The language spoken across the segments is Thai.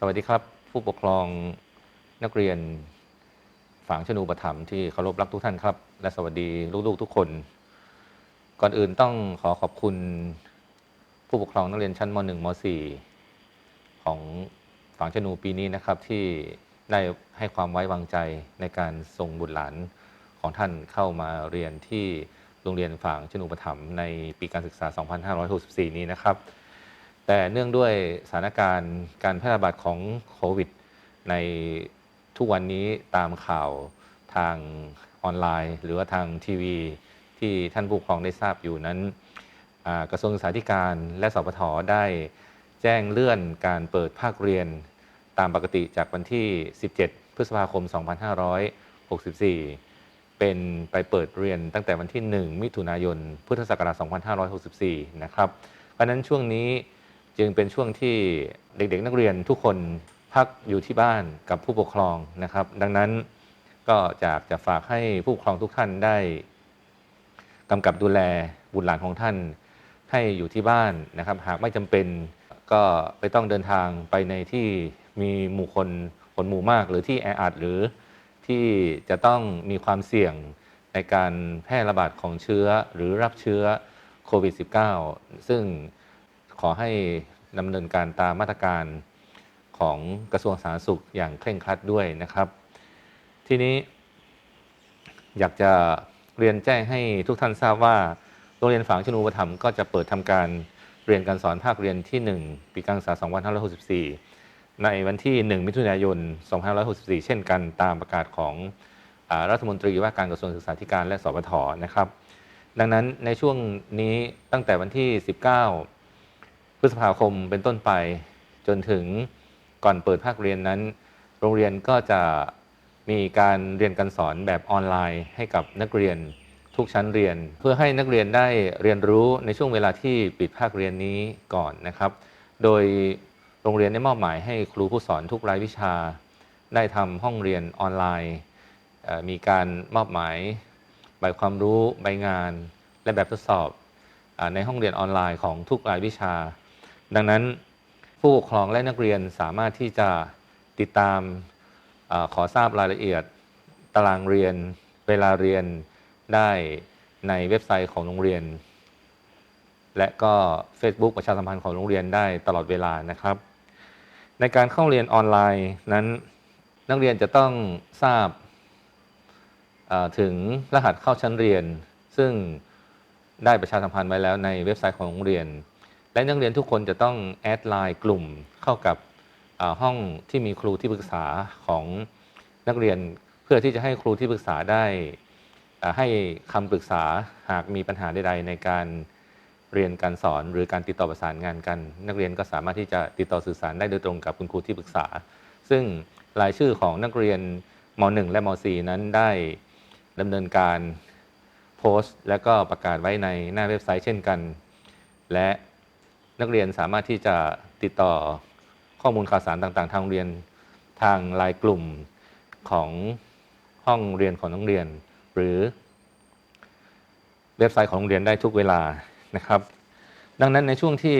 สวัสดีครับ ผู้ปกครองนักเรียนฝางชนูปถัมภ์ที่เคารพรักทุกท่านครับ และสวัสดีลูกๆทุกคน ก่อนอื่นต้องขอขอบคุณ ผู้ปกครองนักเรียนชั้นม .1 ม .4 ของฝางชนูปีนี้นะครับที่ได้ให้ความไว้วางใจในการส่งบุตรหลานของท่านเข้ามาเรียนที่โรงเรียนฝางชนูปถัมภ์ในปีการศึกษา 2564 นี้นะครับ แต่เนื่องด้วยสถานการณ์การแพร่ระบาดของโควิด ในทุกวันนี้ตามข่าวทางออนไลน์ หรือว่าทางทีวีที่ท่านผู้ปกครองได้ทราบอยู่นั้น กระทรวงศึกษาธิการและสปทได้แจ้งเลื่อนการเปิดภาคเรียนตามปกติจากวันที่ 17 พฤษภาคม 2564 เป็นไปเปิดเรียนตั้งแต่วันที่ 1 มิถุนายน พุทธศักราช 2564 นะครับ เพราะนั้นช่วงนี้ จึงเป็นช่วงที่เด็กๆ นักเรียนทุกคนพักอยู่ที่บ้านกับผู้ปกครองนะครับ ดังนั้นก็จากจะฝากให้ผู้ปกครองทุกท่านได้กำกับดูแลบุตรหลานของท่านให้อยู่ที่บ้านนะครับ หากไม่จำเป็นก็ไม่ต้องเดินทางไปในที่มีหมู่คนคนหมู่มาก หรือที่แออัดหรือที่จะต้องมีความเสี่ยงในการแพร่ระบาดของเชื้อหรือรับเชื้อโควิด -19 ซึ่ง ขอให้ดำเนินการตามมาตรการของกระทรวงสาธารณสุขอย่างเคร่งครัดด้วยนะครับ ทีนี้ อยากจะเรียนแจ้งให้ทุกท่านทราบว่าโรงเรียนฝางชนูปถัมก็จะเปิดทำการเรียนการสอนภาคเรียนที่ 1 ปีการศึกษา 2564 ในวันที่ 1 มิถุนายน 2564 เช่นกันตามประกาศของอรัฐมนตรีว่าการกระทรวงศึกษาธิการและสปทนะครับ ดังนั้นในช่วงนี้ตั้งแต่วันที่ 19 พฤษภาคมเป็นต้นไปจนถึงก่อนเปิดภาคเรียนนั้น โรงเรียนก็จะมีการเรียนการสอนแบบออนไลน์ ให้กับนักเรียนทุกชั้นเรียน เพื่อให้นักเรียนได้เรียนรู้ในช่วงเวลาที่ปิดภาคเรียนนี้ก่อนนะครับ โดยโรงเรียนได้มอบหมายให้ครูผู้สอนทุกรายวิชา ได้ทำห้องเรียนออนไลน์ มีการมอบหมายใบความรู้ใบงาน และแบบทดสอบในห้องเรียนออนไลน์ของทุกรายวิชา ดังนั้นผู้ปกครองและนักเรียนสามารถที่จะติดตามอขอทราบรายละเอียด ตารางเรียนเวลาเรียนได้ในเว็บไซต์ของโรงเรียน และก็ Facebook ประชาสัมพันธ์ของโรงเรียนได้ตลอดเวลานะครับ ในการเข้าเรียนออนไลน์นั้นนักเรียนจะต้องทราบถึงรหัสเข้าชั้นเรียน ซึ่งได้ประชาสัมพันธ์ไว้แล้วในเว็บไซต์ของโรงเรียน และนักเรียนทุกคนจะต้องแอดไลน์กลุ่มเข้ากับห้องที่มีครูที่ปรึกษาของนักเรียนเพื่อที่จะให้ครูที่ปรึกษาได้ให้คำปรึกษาหากมีปัญหาใดๆในการเรียนการสอนหรือการติดต่อประสานงานกัน นักเรียนก็สามารถที่จะติดต่อสื่อสารได้โดยตรงกับคุณครูที่ปรึกษา ซึ่งรายชื่อของนักเรียนม .1 และม .4 นั้นได้ดำเนินการโพสต์ และก็ประกาศไว้ในหน้าเว็บไซต์เช่นกัน และ นักเรียนสามารถที่จะติดต่อข้อมูลข่าวสารต่างๆ ทางเรียนทางไลน์กลุ่มของห้องเรียนของนักเรียน หรือเว็บไซต์ของโรงเรียนได้ทุกเวลานะครับ ดังนั้นในช่วงที่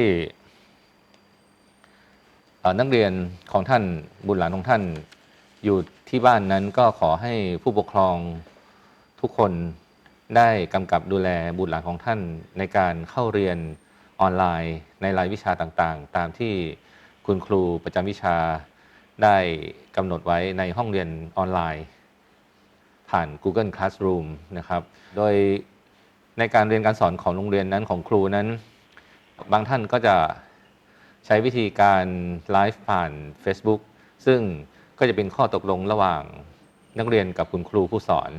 นักเรียนของท่านบุตรหลานของท่านอยู่ที่บ้านนั้นก็ขอให้ผู้ปกครองทุกคนได้กำกับดูแลบุตรหลานของท่านในการเข้าเรียน ออนไลน์ในรายวิชาต่างๆ ตามที่คุณครูประจำวิชาได้กำหนดไว้ในห้องเรียนออนไลน์ ผ่าน Google Classroom นะครับ โดยในการเรียนการสอนของโรงเรียนนั้นของครูนั้น บางท่านก็จะใช้วิธีการไลฟ์ผ่าน Facebook ซึ่งก็จะเป็นข้อตกลงระหว่างนักเรียนกับคุณครูผู้สอน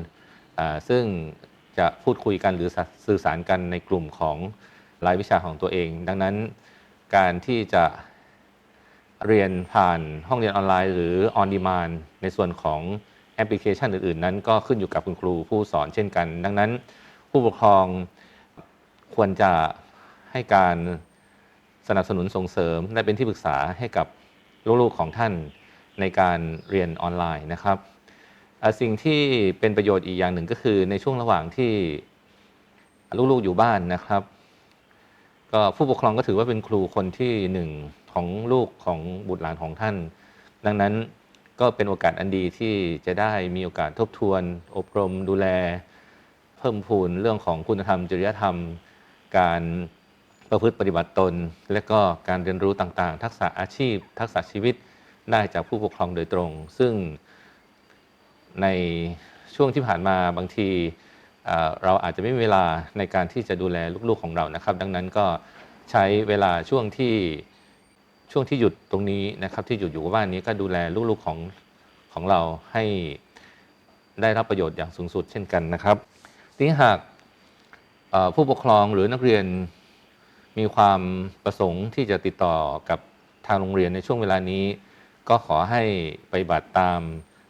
อซึ่งจะพูดคุยกันหรือสื่อสารกันในกลุ่มของ รายวิชาของตัวเอง ดังนั้นการที่จะเรียนผ่านห้องเรียนออนไลน์ หรือ on demand ในส่วนของแอปพลิเคชันอื่น ๆ นั้น ก็ขึ้นอยู่กับคุณครูผู้สอนเช่นกัน ดังนั้นผู้ปกครองควรจะให้การสนับสนุนส่งเสริม และเป็นที่ปรึกษาให้กับลูกๆของท่านในการเรียนออนไลน์นะครับสิ่งที่เป็นประโยชน์อีกอย่างหนึ่งก็คือในช่วงระหว่างที่ลูกๆอยู่บ้านนะครับ ก็ผู้ปกครองก็ถือว่าเป็นครูคนที่หนึ่งของลูกของบุตรหลานของท่าน ดังนั้นก็เป็นโอกาสอันดีที่จะได้มีโอกาสทบทวน อบรมดูแล เพิ่มพูนเรื่องของคุณธรรม จริยธรรม การประพฤติปฏิบัติตน และก็การเรียนรู้ต่างๆ ทักษะอาชีพ ทักษะชีวิตได้จากผู้ปกครองโดยตรง ซึ่งในช่วงที่ผ่านมาบางที เราอาจจะไม่มีเวลาในการที่จะดูแลลูกๆของเรานะครับ ดังนั้นก็ใช้เวลาช่วงที่ช่วงที่หยุดตรงนี้นะครับ ที่หยุดอยู่กับบ้านนี้ก็ดูแลลูกๆของของเราให้ได้รับประโยชน์อย่างสูงสุดเช่นกันนะครับทีนี้หากผู้ปกครองหรือนักเรียนมีความประสงค์ที่จะติดต่อกับทางโรงเรียนในช่วงเวลานี้ ก็ขอให้ไปบัติตาม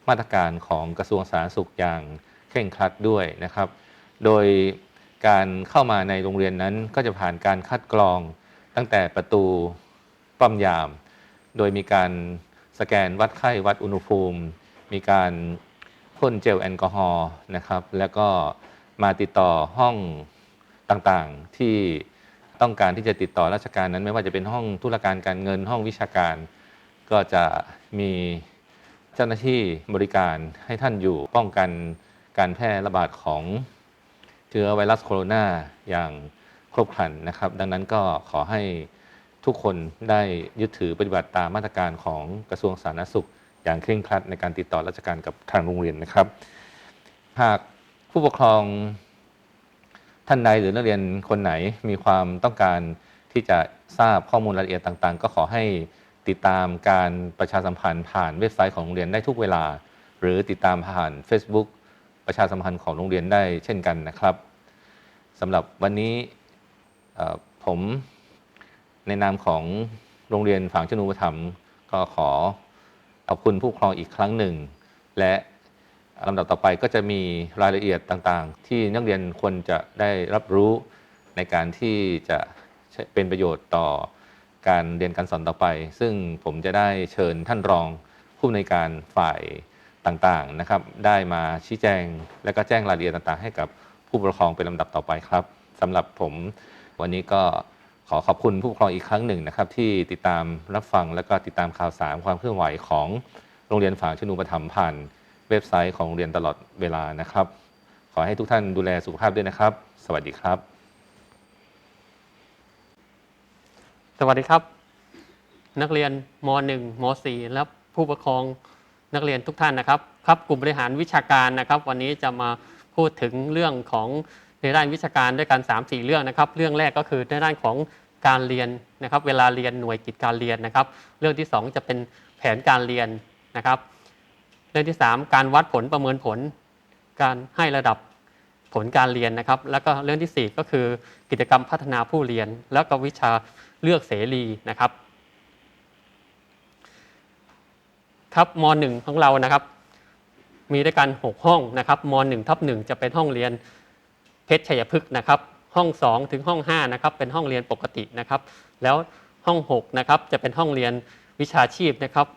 มาตรการของกระทรวงสาธารณสุขอย่างเคร่งครัดด้วยนะครับ โดยการเข้ามาในโรงเรียนนั้นก็จะผ่านการคัดกรองตั้งแต่ประตูป้อมยาม โดยมีการสแกนวัดไข้วัดอุณหภูมิ มีการพ่นเจลแอลกอฮอล์นะครับ แล้วก็มาติดต่อห้องต่างๆ ที่ต้องการที่จะติดต่อราชการนั้น ไม่ว่าจะเป็นห้องธุรการการเงินห้องวิชาการ ก็จะมีเจ้าหน้าที่บริการให้ท่านอยู่ป้องกันการแพร่ระบาดของ เชื้อไวรัสโคโรนาอย่างครบครันนะครับ ดังนั้นก็ขอให้ทุกคนได้ยึดถือปฏิบัติตามมาตรการของกระทรวงสาธารณสุข อย่างเคร่งครัดในการติดต่อราชการกับทางโรงเรียนนะครับ หากผู้ปกครองท่านใดหรือนักเรียนคนไหนมีความต้องการที่จะทราบข้อมูลรายละเอียดต่างๆ ก็ขอให้ติดตามการประชาสัมพันธ์ผ่านเว็บไซต์ของโรงเรียนได้ทุกเวลา หรือติดตามผ่าน Facebook ประชาสัมพันธ์ของโรงเรียนได้เช่นกันนะครับสำหรับวันนี้ผมในนามของโรงเรียนฝางชนูปถัมก็ขอขอบคุณผู้ปกครองอีกครั้งหนึ่ง และลำดับต่อไปก็จะมีรายละเอียดต่างๆ ที่นักเรียนควรจะได้รับรู้ในการที่จะเป็นประโยชน์ต่อการเรียนการสอนต่อไป ซึ่งผมจะได้เชิญท่านรองผู้ในวยการฝ่าย ต่างๆนะครับ ได้มาชี้แจง และก็แจ้งรายละเอียดต่างๆ ให้กับผู้ปกครองเป็นลำดับต่อไปครับสำหรับผมวันนี้ก็ขอขอบคุณผู้ปกครองอีกครั้งหนึ่งนะครับ ที่ติดตามรับฟังและก็ติดตามข่าวสารความเคลื่อนไหวของโรงเรียนฝางชนูปถัมผ่านเว็บไซต์ของโรงเรียนตลอดเวลานะครับ ขอให้ทุกท่านดูแลสุขภาพด้วยนะครับ สวัสดีครับ สวัสดีครับ นักเรียนม .1 ม .4 และผู้ปกครอง นักเรียนทุกท่านนะครับครับกลุ่มบริหารวิชาการนะครับ วันนี้จะมาพูดถึงเรื่องของในด้านวิชาการด้วยกัน 3-4 เรื่องนะครับ เรื่องแรกก็คือในด้านของการเรียนนะครับ เวลาเรียนหน่วยกิจการเรียนนะครับ เรื่องที่ 2 จะเป็นแผนการเรียนนะครับ เรื่องที่ 3 การวัดผลประเมินผล การให้ระดับผลการเรียนนะครับ แล้วก็เรื่องทีสี่4 ก็คือกิจกรรมพัฒนาผู้เรียน แล้วก็วิชาเลือกเสรีนะครับ ครับม .1 ของเรานะครับ มีด้วยกัน 6 ห้องนะครับม .1 ทับ1จะเป็นห้องเรียนเพชรชัยพฤกษ์นะครับ ห้อง 2 ถึงห้อง5นะครับเป็นห้องเรียนปกตินะครับ แล้วห้อง6นะครับจะเป็นห้องเรียนวิชาชีพนะครับ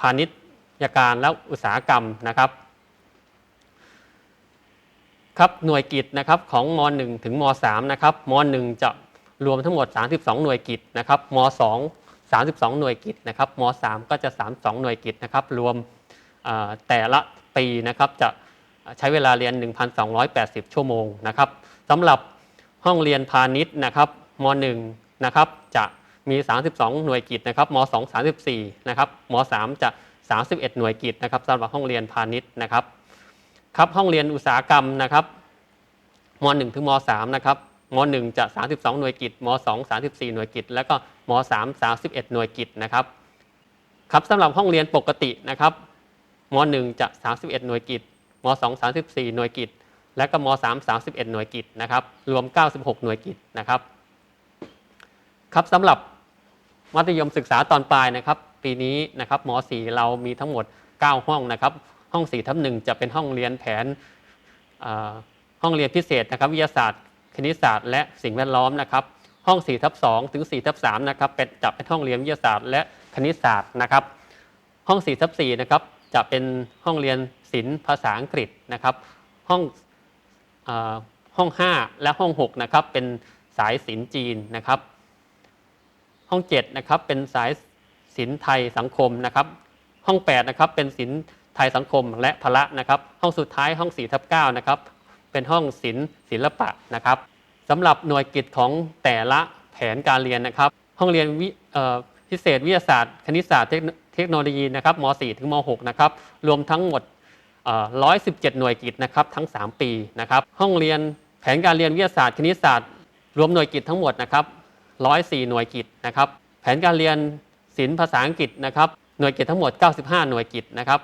พาณิชยการและอุตสาหกรรมนะครับครับหน่วยกิจนะครับของม .1 ถึงม .3 นะครับม .1 จะรวมทั้งหมด 32 หน่วยกิจนะครับม .2 32 หน่วยกิจนะครับม .3 ก็จะ 32 หน่วยกิจนะครับรวมแต่ละปีนะครับจะใช้เวลาเรียน 1,280 ชั่วโมงนะครับสำหรับห้องเรียนพาณิชย์นะครับม .1 นะครับจะมี 32 หน่วยกิจนะครับม .2 34 นะครับม .3 จะ 31 หน่วยกิจนะครับสำหรับห้องเรียนพาณิชย์นะครับครับห้องเรียนอุตสาหกรรมนะครับม .1 ถึงม .3 นะครับ ม .1 จะ 32 หน่วยกิจม .2 34 หน่วยกิจแล้วก็ม .3 31 หน่วยกิจนะครับครับสำหรับห้องเรียนปกตินะครับม .1 จะ 31 หน่วยกิจม .2 34 หน่วยกิจและก็ม .3 31 หน่วยกิจนะครับรวม 96 หน่วยกิจนะครับครับสำหรับมัธยมศึกษาตอนปลายนะครับ ปีนี้นะครับม .4 เรามีทั้งหมด 9 ห้องนะครับ ห้อง4ทับหนึ่งจะเป็นห้องเรียนแผนห้องเรียนพิเศษนะครับ วิทยาศาสตร์ คณิตศาสตร์ และสิ่งแวดล้อมนะครับห้อง4ทับ2ถึง4ทับ3นะครับเป็นจะเป็นห้องเรียนวิทยาศาสตร์ และคณิตศาสตร์นะครับห้อง4ทับ4นะครับจะเป็นห้องเรียนศิลป์ภาษาอังกฤษนะครับห้องห้อง 5 และห้อง 6 นะครับ เป็นสายศิลป์จีนนะครับ ห้อง 7 นะครับ เป็นสายศิลป์ไทยสังคมนะครับ ห้อง 8 นะครับ เป็นศิลป์ไทยสังคมและพละนะครับ ห้องสุดท้ายห้อง4ทับ9นะครับ เป็นห้องศิลป์ศิลปะนะครับสำหรับหน่วยกิจของแต่ละแผนการเรียนนะครับ ห้องเรียนวิพิเศษวิทยาศาสตร์ คณิตศาสตร์เทคโนโลยีนะครับม .4 ถึงม .6 นะครับรวมทั้งหมด 117 หน่วยกิจนะครับทั้ง 3 ปีนะครับห้องเรียนแผนการเรียนวิทยาศาสตร์ คณิตศาสตร์ รวมหน่วยกิจทั้งหมดนะครับ104 หน่วยกิจนะครับแผนการเรียนศิลป์ภาษาอังกฤษนะครับหน่วยกิจทั้งหมด 95 หน่วยกิจนะครับ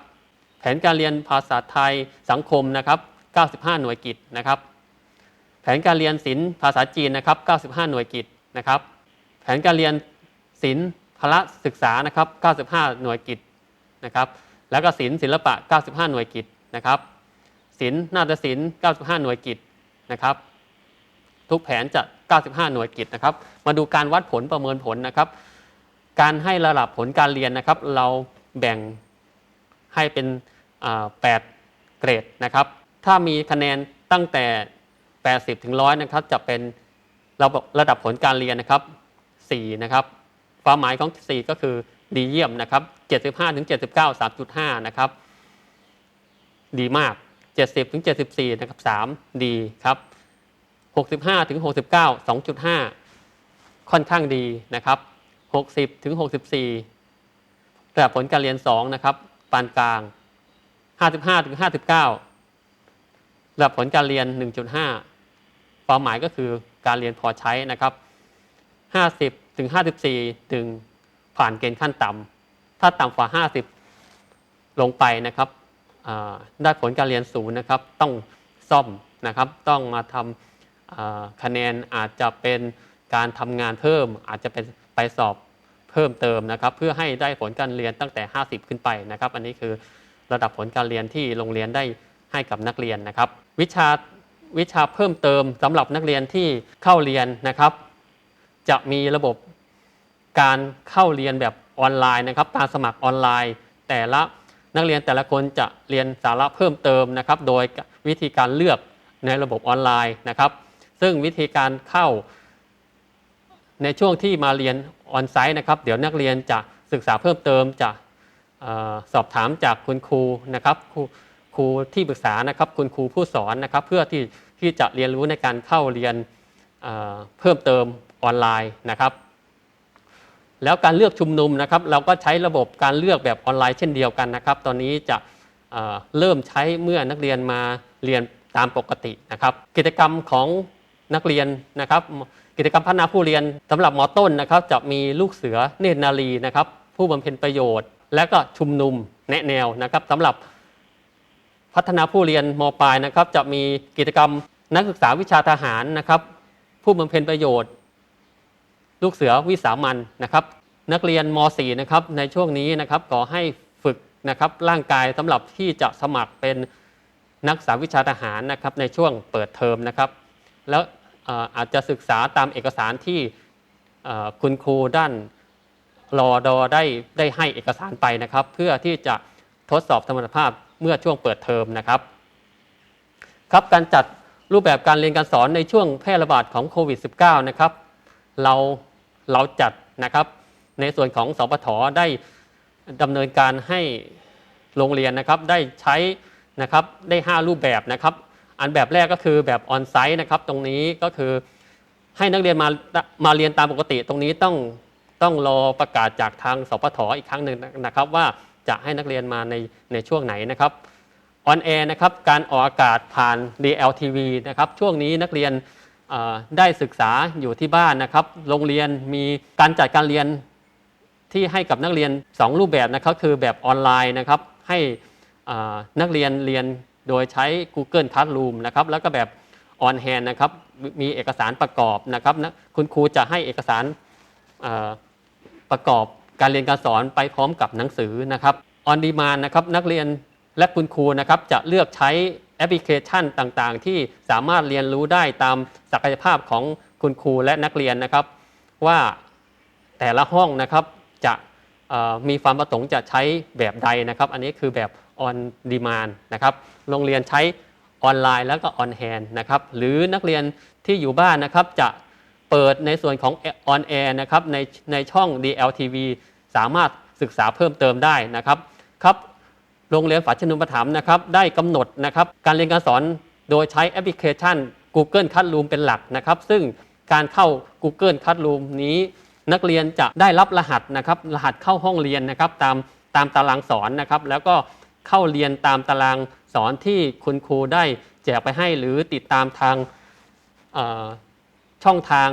แผนการเรียนภาษาไทยสังคมนะครับ 95 หน่วยกิจนะครับ แผนการเรียนศิลป์ภาษาจีนนะครับ 95 หน่วยกิจนะครับ แผนการเรียนศิลป์พละศึกษานะครับ 95 หน่วยกิจนะครับ แล้วก็ศิลป์ศิลปะ 95 หน่วยกิจนะครับศิลป์นาฏศิลป์ 95 หน่วยกิจนะครับ ทุกแผนจะ 95 หน่วยกิจนะครับ มาดูการวัดผลประเมินผลนะครับ การให้ระดับผลการเรียนนะครับ เราแบ่งให้เป็น8เกรดนะครับ ถ้ามีคะแนนตั้งแต่ 80 ถึง 100 นะครับ จะเป็นระบบระดับผลการเรียนนะครับ 4 นะครับ ความหมายของ 4 ก็คือดีเยี่ยมนะครับ 75 ถึง 79 3.5 นะครับ ดีมาก 70 ถึง 74 นะครับ 3 ดีครับ 65 ถึง 69 2.5 ค่อนข้างดีนะครับ 60 ถึง 64 ระดับผลการเรียน 2 นะครับ ปานกลาง 55 ถึง 59 ระดับผลการเรียน 1.5 ความหมายก็คือการเรียนพอใช้นะครับ 50 ถึง 54 ถึงผ่านเกณฑ์ขั้นต่ำถ้าต่ำกว่า 50 ลงไปนะครับได้ผลการเรียนศูนย์นะครับ ต้องซ่อมนะครับ ต้องมาทำคะแนนอาจจะเป็นการทำงานเพิ่ม อาจจะเป็นไปสอบเพิ่มเติมนะครับ เพื่อให้ได้ผลการเรียนตั้งแต่ 50 ขึ้นไปนะครับ อันนี้คือระดับผลการเรียนที่โรงเรียนได้ ให้กับนักเรียนนะครับ วิชาวิชาเพิ่มเติมสำหรับนักเรียนที่เข้าเรียนนะครับ จะมีระบบการเข้าเรียนแบบออนไลน์นะครับ การสมัครออนไลน์ แต่ละนักเรียนแต่ละคนจะเรียนสาระเพิ่มเติมนะครับ โดยวิธีการเลือกในระบบออนไลน์นะครับ ซึ่งวิธีการเข้า ในช่วงที่มาเรียนออนไซต์นะครับ เดี๋ยวนักเรียนจะศึกษาเพิ่มเติมจะออสอบถามจากคุณครูนะครับ ครูที่ปรึกษานะครับคุณครูผู้สอนนะครับ เพื่อที่ที่จะเรียนรู้ในการเข้าเรียนเเพิ่มเติมออนไลน์นะครับ แล้วการเลือกชุมนุมนะครับ เราก็ใช้ระบบการเลือกแบบออนไลน์เช่นเดียวกันนะครับ ตอนนี้จะเเริ่มใช้เมื่อนักเรียนมาเรียนตามปกตินะครับ กิจกรรมของนักเรียนนะครับ กิจกรรมพัฒนาผู้เรียนสำหรับมอต้นนะครับ จะมีลูกเสือเนตรนารีนะครับ ผู้บำเพ็ญประโยชน์ และก็ชุมนุมแนะแนวนะครับสำหรับ พัฒนาผู้เรียนมปลายนะครับ จะมีกิจกรรมนักศึกษาวิชาทหารนะครับ ผู้บำเพ็ญประโยชน์ ลูกเสือวิสามันนะครับ นักเรียนม .4 นะครับในช่วงนี้นะครับขอให้ฝึกนะครับร่างกายสำหรับที่จะสมัครเป็นนักศึกษาวิชาทหารนะครับ ในช่วงเปิดเทอมนะครับ แล้วอาจจะศึกษาตามเอกสารที่คุณครูด้านรอดอได้ได้ให้เอกสารไปนะครับ เพื่อที่จะทดสอบสมรรถภาพ เมื่อช่วงเปิดเทอมนะครับครับการจัดรูปแบบการเรียนการสอนในช่วงแพร่ระบาดของโควิด -19 นะครับเราเราจัดนะครับ ในส่วนของสปทได้ดำเนินการให้โรงเรียนนะครับได้ใช้นะครับได้ 5 รูปแบบนะครับ อันแบบแรกก็คือแบบออนไซต์นะครับ ตรงนี้ก็คือให้นักเรียนมามาเรียนตามปกติ ตรงนี้ต้องต้องรอประกาศจากทางสปทอีกครั้งหนึ่งนะครับว่า จะให้นักเรียนมาในในช่วงไหนนะครับออนแอร์นะครับการออกอากาศผ่าน DLTV นะครับช่วงนี้นักเรียนได้ศึกษาอยู่ที่บ้านนะครับ โรงเรียนมีการจัดการเรียนที่ให้กับนักเรียน 2 รูปแบบนะครับคือแบบออนไลน์นะครับให้นักเรียนเรียนโดยใช้ Google Classroom นะครับแล้วก็แบบออนแฮนนะครับมีเอกสารประกอบนะครับนะคุณครูจะให้เอกสารประกอบ การเรียนการสอนไปพร้อมกับหนังสือนะครับออนดีมานนะครับนักเรียนและคุณครูนะครับจะเลือกใช้แอปพลิเคชันต่างๆ ที่สามารถเรียนรู้ได้ตามศักยภาพของคุณครูและนักเรียนนะครับ ว่าแต่ละห้องนะครับจะมีความประสงค์จะใช้แบบใดนะครับ อันนี้คือแบบ on demand นะครับโรงเรียนใช้ออนไลน์แล้วก็ on hand นะครับหรือนักเรียนที่อยู่บ้านนะครับจะ เปิดในส่วนของ on air นะครับในในช่อง DLTV สามารถศึกษาเพิ่มเติมได้นะครับครับโรงเรียนฝาชนุปถัมภ์นะครับได้กำหนดนะครับการเรียนการสอนโดยใช้แอปพลิเคชัน Google Classroom เป็นหลักนะครับ ซึ่งการเข้า Google Classroom นี้ นักเรียนจะได้รับรหัสนะครับรหัสเข้าห้องเรียนนะครับตามตามตารางสอนนะครับ แล้วก็เข้าเรียนตามตารางสอนที่คุณครูได้แจกไปให้หรือติดตามทาง ช่องทาง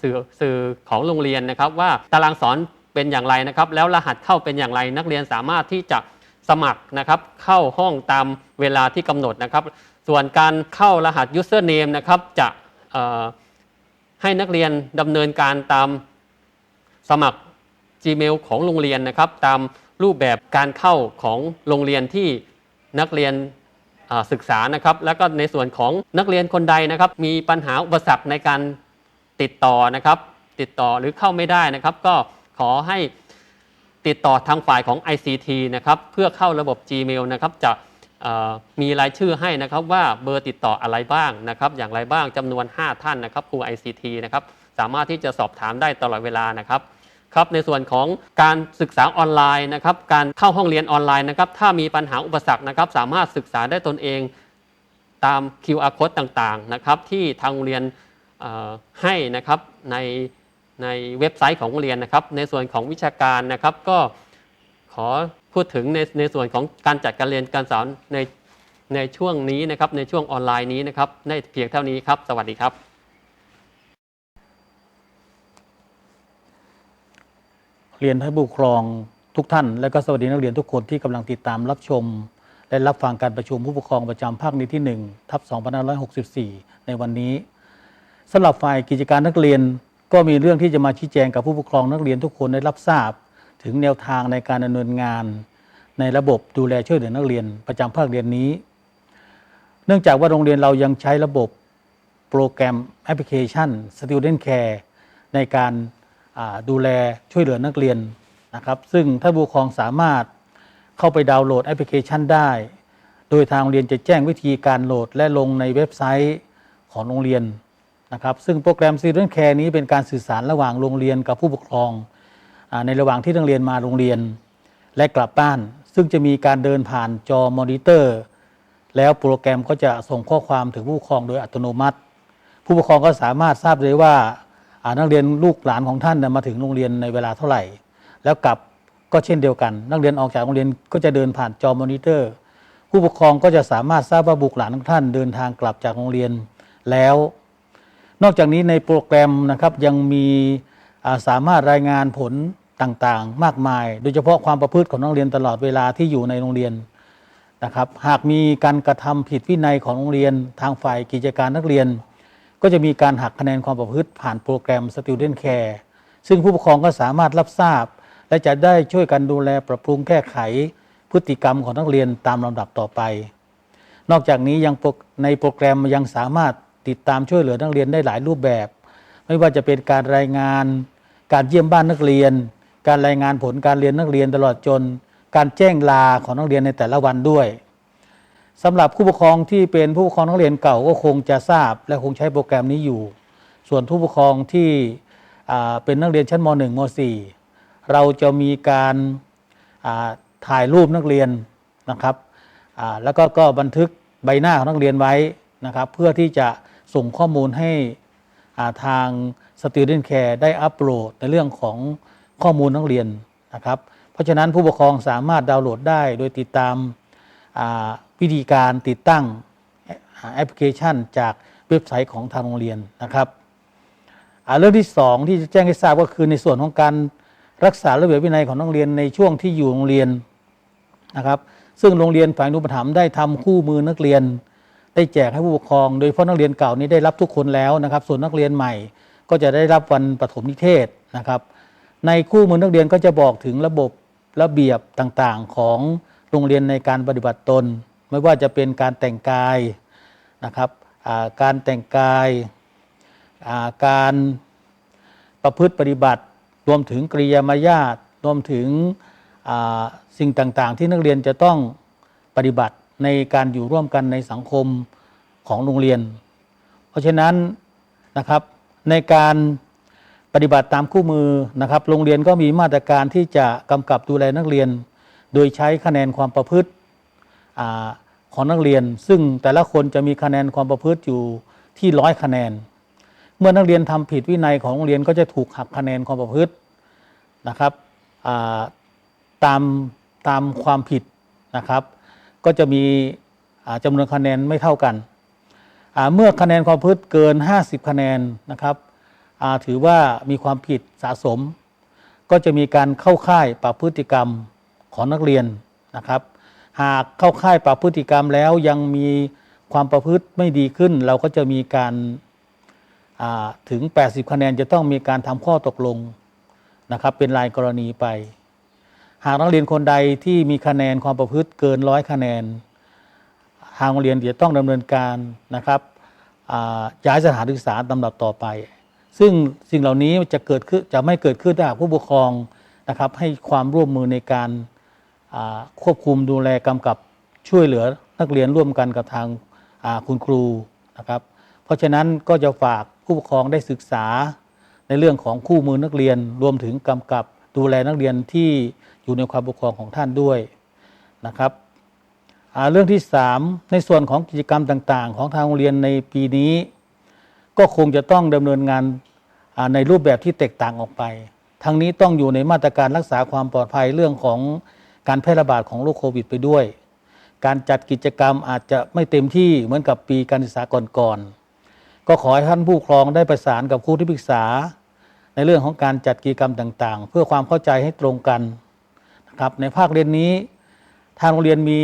สื่อสื่อของโรงเรียนนะครับ ว่าตารางสอนเป็นอย่างไรนะครับ แล้วรหัสเข้าเป็นอย่างไรนักเรียนสามารถที่จะสมัครนะครับเข้าห้องตามเวลาที่กำหนดนะครับ ส่วนการเข้ารหัส username นะครับจะให้นักเรียนดำเนินการตามสมัคร Gmail ของโรงเรียนนะครับ ตามรูปแบบการเข้าของโรงเรียนที่นักเรียน ศึกษานะครับ แล้วก็ในส่วนของนักเรียนคนใดนะครับ มีปัญหาอุปสรรคในการติดต่อนะครับ ติดต่อหรือเข้าไม่ได้นะครับ ก็ขอให้ติดต่อทางฝ่ายของ ICT นะครับเพื่อเข้าระบบ Gmail นะครับจะมีรายชื่อให้นะครับว่าเบอร์ติดต่ออะไรบ้างนะครับอย่างไรบ้างจำนวน 5 ท่านนะครับครู ICT นะครับสามารถที่จะสอบถามได้ตลอดเวลานะครับ ครับในส่วนของการศึกษาออนไลน์นะครับการเข้าห้องเรียนออนไลน์นะครับถ้ามีปัญหาอุปสรรคนะครับสามารถศึกษาได้ตนเองตาม QR code ต่างๆนะครับที่ทางโรงเรียนให้นะครับในในเว็บไซต์ของโรงเรียนนะครับ ในส่วนของวิชาการนะครับก็ขอพูดถึงในในส่วนของการจัดการเรียนการสอนในในช่วงนี้นะครับในช่วงออนไลน์นี้นะครับได้เพียงเท่านี้ครับ สวัสดีครับ เรียนให้ผู้ปกครองทุกท่าน และก็สวัสดีนักเรียนทุกคนที่กำลังติดตามรับชม และรับฟังการประชุมผู้ปกครองประจำภาคนี้ที่1ทับ2564 ในวันนี้สำหรับฝ่ายกิจการนักเรียนก็มีเรื่องที่จะมาชี้แจงกับผู้ปกครองนักเรียนทุกคนได้รับทราบ ถึงแนวทางในการดำเนินงาน ในระบบดูแลช่วยเหลือนักเรียนประจำภาคเรียนนี้ เนื่องจากว่าโรงเรียนเรายังใช้ระบบโปรแกรมแอปพลิเคชัน Student Care ในการ ดูแลช่วยเหลือนักเรียนนะครับซึ่งถ้าผู้ปกครองสามารถเข้าไปดาวน์โหลดแอปพลิเคชันได้ โดยทางโรงเรียนจะแจ้งวิธีการโหลดและลงในเว็บไซต์ของโรงเรียนนะครับซึ่งโปรแกรม Student Care นี้เป็นการสื่อสารระหว่างโรงเรียนกับผู้ปกครองอในระหว่างที่นักเรียนมาโรงเรียน และกลับบ้าน ซึ่งจะมีการเดินผ่านจอมอนิเตอร์ แล้วโปรแกรมก็จะส่งข้อความถึงผู้ปกครองโดยอัตโนมัติ ผู้ปกครองก็สามารถทราบเลยว่า นักเรียนลูกหลานของท่านมาถึงโรงเรียนในเวลาเท่าไหร่ แล้วกลับก็เช่นเดียวกัน นักเรียนออกจากโรงเรียนก็จะเดินผ่านจอมอนิเตอร์ ผู้ปกครองก็จะสามารถทราบว่าบุตรหลานของท่านเดินทางกลับจากโรงเรียนแล้ว นอกจากนี้ในโปรแกรมนะครับยังมีสามารถรายงานผลต่างๆ มากมาย โดยเฉพาะความประพฤติของนักเรียนตลอดเวลาที่อยู่ในโรงเรียนนะครับ หากมีการกระทำผิดวินัยของโรงเรียน ทางฝ่ายกิจการนักเรียน ก็จะมีการหักคะแนนความประพฤติผ่านโปรแกรม Student Care ซึ่งผู้ปกครองก็สามารถรับทราบ และจะได้ช่วยกันดูแลปรับปรุงแก้ไข พฤติกรรมของนักเรียนตามลำดับต่อไป นอกจากนี้ยังในโปรแกรมยังสามารถติดตามช่วยเหลือนักเรียนได้หลายรูปแบบ ไม่ว่าจะเป็นการรายงาน การเยี่ยมบ้านนักเรียน การรายงานผลการเรียนนักเรียนตลอดจน การแจ้งลาของนักเรียนในแต่ละวันด้วย สำหรับผู้ปกครองที่เป็นผู้ปกครองนักเรียนเก่าก็คงจะทราบ และคงใช้โปรแกรมนี้อยู่ ส่วนผู้ปกครองที่เป็นนักเรียนชั้นม .1 ม .4 เราจะมีการถ่ายรูปนักเรียนนะครับแล้วก็ก็บันทึกใบหน้าของนักเรียนไว้นะครับ เพื่อที่จะส่งข้อมูลให้าทาง Student Care ได้อัปโหลดในเรื่องของข้อมูลนักเรียนนะครับ เพราะฉะนั้นผู้ปกครองสามารถดาวน์โหลดได้โดยติดตาม วิธีการติดตั้งแอปพลิเคชัน จากเว็บไซต์ของทางโรงเรียนนะครับเรื่องที่สองที่จะแจ้งให้ทราบก็คือในส่วนของการรักษาระเบียบวินัยของนักเรียนในช่วงที่อยู่โรงเรียนนะครับซึ่งโรงเรียนฝ่ายนุปถัมภ์ได้ทำคู่มือนักเรียน ได้แจกให้ผู้ปกครอง โดยเฉพาะนักเรียนเก่านี้ได้รับทุกคนแล้วนะครับ ส่วนนักเรียนใหม่ ก็จะได้รับวันปฐมนิเทศนะครับ ในคู่มือนักเรียนก็จะบอกถึงระบบระเบียบต่างๆ ของโรงเรียนในการปฏิบัติตน ไม่ว่าจะเป็นการแต่งกายนะครับการแต่งกายาการประพฤติปฏิบัติ รวมถึงกริยามารยาทรวมถึงสิ่งต่างๆ ที่นักเรียนจะต้องปฏิบัติในการอยู่ร่วมกันในสังคมของโรงเรียน เพราะฉะนั้นนะครับในการปฏิบัติตามคู่มือนะครับ โรงเรียนก็มีมาตรการที่จะกำกับดูแลนักเรียน โดยใช้คะแนนความประพฤติ ของนักเรียน ซึ่งแต่ละคนจะมีคะแนนความประพฤติอยู่ที่ร้อยคะแนน เมื่อนักเรียนทำผิดวินัยของโรงเรียนก็จะถูกหักคะแนนความประพฤตินะครับตามตามความผิดนะครับ ก็จะมีอ่าจำนวนคะแนนไม่เท่ากัน เมื่อคะแนนความประพฤติเกิน 50 คะแนนนะครับถือว่ามีความผิดสะสม ก็จะมีการเข้าค่ายปรับพฤติกรรมของนักเรียนนะครับ หากเข้าค่ายปรับพฤติกรรมแล้วยังมีความประพฤติไม่ดีขึ้น เราก็จะมีการาถึง 80 คะแนนจะต้องมีการทำข้อตกลงนะครับเป็นรายกรณีไป หากนักเรียนคนใดที่มีคะแนนความประพฤติเกินร้อยคะแนน ทางโรงเรียนจะต้องดำเนินการนะครับย้ายสถานศึกษาลำดับต่อไป ซึ่งสิ่งเหล่านี้จะเกิดขึ้นจะไม่เกิดขึ้นถ้าหากผู้ปกครองนะครับให้ความร่วมมือในการ ควบคุมดูแลกำกับช่วยเหลือนักเรียนร่วมกันกับทางคุณครูนะครับ เพราะฉะนั้นก็จะฝากผู้ปกครองได้ศึกษาในเรื่องของคู่มือนักเรียนรวมถึงกำกับดูแลนักเรียนที่อยู่ในความปกครองของท่านด้วยนะครับเรื่องที่ 3 ในส่วนของกิจกรรมต่างๆ ของทางโรงเรียนในปีนี้ ก็คงจะต้องดำเนินงานในรูปแบบที่แตกต่างออกไป ทั้งนี้ต้องอยู่ในมาตรการรักษาความปลอดภัยเรื่องของ การแพร่ระบาดของโรคโควิดไปด้วย การจัดกิจกรรมอาจจะไม่เต็มที่เหมือนกับปีการศึกษาก่อนๆก็ขอให้ท่านผู้ครองได้ประสานกับครูที่ปรึกษา ในเรื่องของการจัดกิจกรรมต่างๆ เพื่อความเข้าใจให้ตรงกันนะครับในภาคเรียนนี้ ทางโรงเรียนมี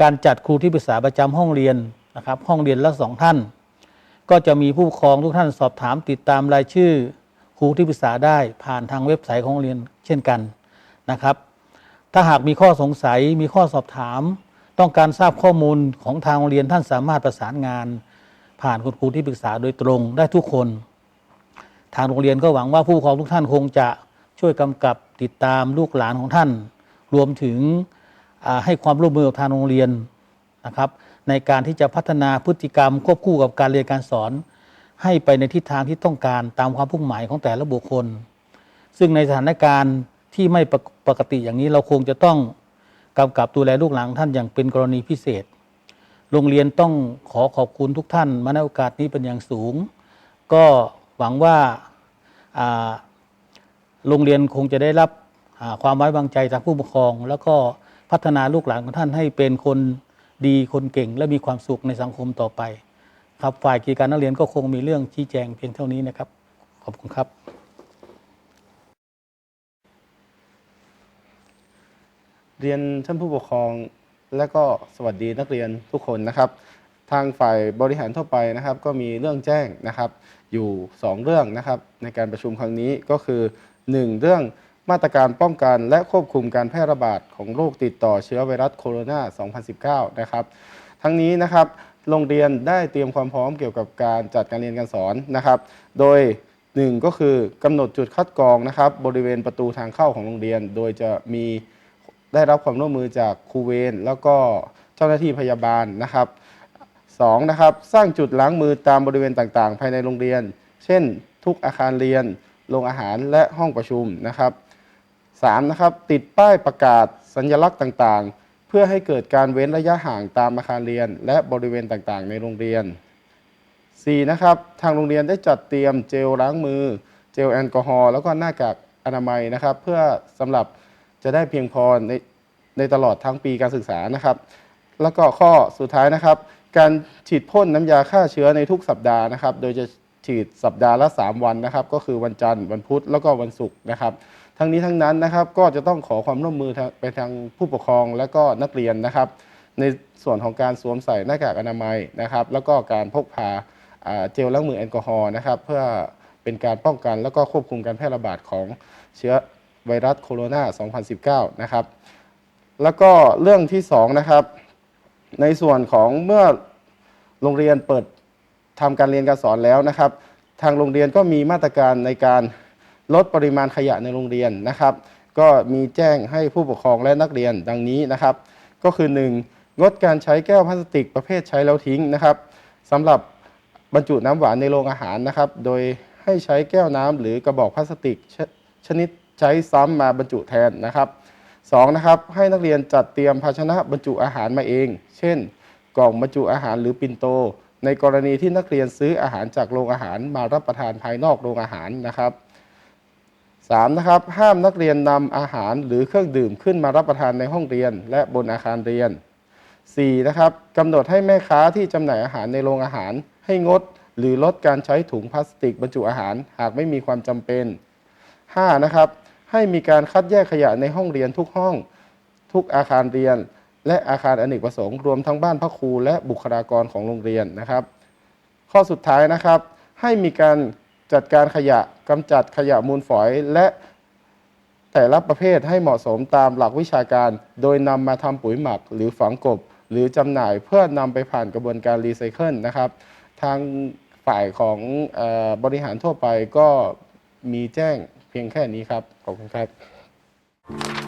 การจัดครูที่ปรึกษาประจำห้องเรียนนะครับ ห้องเรียนละสองท่าน ก็จะมีผู้ปกครองทุกท่านสอบถามติดตามรายชื่อครูที่ปรึกษาได้ผ่านทางเว็บไซต์ของโรงเรียนเช่นกันนะครับ ถ้าหากมีข้อสงสัยมีข้อสอบถาม ต้องการทราบข้อมูลของทางโรงเรียนท่านสามารถประสานงาน ผ่านคุณครูที่ปรึกษาโดยตรงได้ทุกคน ทางโรงเรียนก็หวังว่าผู้ปกครองทุกท่านคงจะช่วยกำกับติดตามลูกหลานของท่าน รวมถึงให้ความร่วมมือกับทางโรงเรียนนะครับ ในการที่จะพัฒนาพฤติกรรม ควบคู่กับการเรียนการสอน ให้ไปในทิศทางที่ต้องการตามความพุ่งหมายของแต่ละบุคคล ซึ่งในสถานการณ์ ที่ไม่ปกติอย่างนี้เราคงจะต้องกำกับดูแลลูกหลานท่านอย่างเป็นกรณีพิเศษ โรงเรียนต้องขอขอบคุณทุกท่าน มาในโอกาสนี้เป็นอย่างสูง ก็หวังว่าโรงเรียนคงจะได้รับความไว้วางใจจากผู้ปกครอง แล้วก็พัฒนาลูกหลานของท่านให้เป็นคนดีคนเก่ง และมีความสุขในสังคมต่อไป ครับฝ่ายกิจการนักเรียนก็คงมีเรื่องชี้แจงเพียงเท่านี้นะครับ ขอบคุณครับ เรียนท่านผู้ปกครอง และก็สวัสดีนักเรียนทุกคนนะครับ ทางฝ่ายบริหารทั่วไปนะครับ ก็มีเรื่องแจ้งนะครับ อยู่ 2 เรื่องนะครับ ในการประชุมครั้งนี้ก็คือ 1 เรื่องมาตรการป้องกันและควบคุมการแพร่ระบาดของโรคติดต่อเชื้อไวรัสโคโรนา 2019 นะครับ ทั้งนี้นะครับโรงเรียนได้เตรียมความพร้อมเกี่ยวกับการจัดการเรียนการสอนนะครับ โดยหนึ่งก็คือกำหนดจุดคัดกรองนะครับ บริเวณประตูทางเข้าของโรงเรียน โดยจะมี ได้รับความร่วมมือจากครูเวรแล้วก็เจ้าหน้าที่พยาบาลนะครับสองนะครับสร้างจุดล้างมือตามบริเวณต่างๆ ภายในโรงเรียน เช่น ทุกอาคารเรียน โรงอาหารและห้องประชุมนะครับ 3 นะครับติดป้ายประกาศสัญลักษณ์ต่างๆ เพื่อให้เกิดการเว้นระยะห่างตามอาคารเรียน และบริเวณต่างๆ ในโรงเรียน 4 นะครับทางโรงเรียนได้จัดเตรียมเจลล้างมือ เจลแอลกอฮอล์แล้วก็หน้ากากอนามัยนะครับ เพื่อสำหรับ จะได้เพียงพอในในตลอดทั้งปีการศึกษานะครับ แล้วก็ข้อสุดท้ายนะครับ การฉีดพ่นน้ำยาฆ่าเชื้อในทุกสัปดาห์นะครับ โดยจะฉีดสัปดาห์ละ 3 วันนะครับ ก็คือวันจันทร์วันพุธแล้วก็วันศุกร์นะครับ ทั้งนี้ทั้งนั้นนะครับก็จะต้องขอความร่วมมือไปทางผู้ปกครองและก็นักเรียนนะครับ ในส่วนของการสวมใส่หน้ากากอนามัยนะครับ แล้วก็การพกพาอ่าเจลล้างมือแอลกอฮอล์นะครับ เพื่อเป็นการป้องกันแล้วก็ควบคุมการแพร่ระบาดของเชื้อ ไวรัสโคโรนา 2019 นะครับ แล้วก็เรื่องที่สองนะครับ ในส่วนของเมื่อโรงเรียนเปิดทำการเรียนการสอนแล้วนะครับ ทางโรงเรียนก็มีมาตรการในการลดปริมาณขยะในโรงเรียนนะครับ ก็มีแจ้งให้ผู้ปกครองและนักเรียนดังนี้นะครับ ก็คือ 1. งดการใช้แก้วพลาสติกประเภทใช้แล้วทิ้งนะครับสำหรับบรรจุน้ำหวานในโรงอาหารนะครับ โดยให้ใช้แก้วน้ำหรือกระบอกพลาสติกชชนิด ใช้ซ้ำมาบรรจุแทนนะครับสองนะครับให้นักเรียนจัดเตรียมภาชนะบรรจุอาหารมาเอง เช่น กล่องบรรจุอาหารหรือปิ่นโต ในกรณีที่นักเรียนซื้ออาหารจากโรงอาหารมารับประทานภายนอกโรงอาหารนะครับ 3. นะครับห้ามนักเรียนนำอาหารหรือเครื่องดื่มขึ้นมารับประทานในห้องเรียน และบนอาคารเรียน 4. นะครับกำหนดให้แม่ค้าที่จำหน่ายอาหารในโรงอาหาร ให้งด หรือลดการใช้ถุงพลาสติกบรรจุอาหาร หากไม่มีความจำเป็น 5. นะครับ ให้มีการคัดแยกขยะในห้องเรียนทุกห้อง ทุกอาคารเรียน และอาคารอเนกประสงค์รวมทั้งบ้านพักครูและบุคลากรของโรงเรียนนะครับ ข้อสุดท้ายนะครับ ให้มีการจัดการขยะกำจัดขยะมูลฝอยและแต่ละประเภทให้เหมาะสมตามหลักวิชาการ โดยนำมาทำปุ๋ยหมักหรือฝังกบ หรือจำหน่ายเพื่อนำไปผ่านกระบวนการรีไซเคิลนะครับ ทางฝ่ายของอบริหารทั่วไปก็มีแจ้ง เพียงแค่นี้ครับ ขอบคุณครับ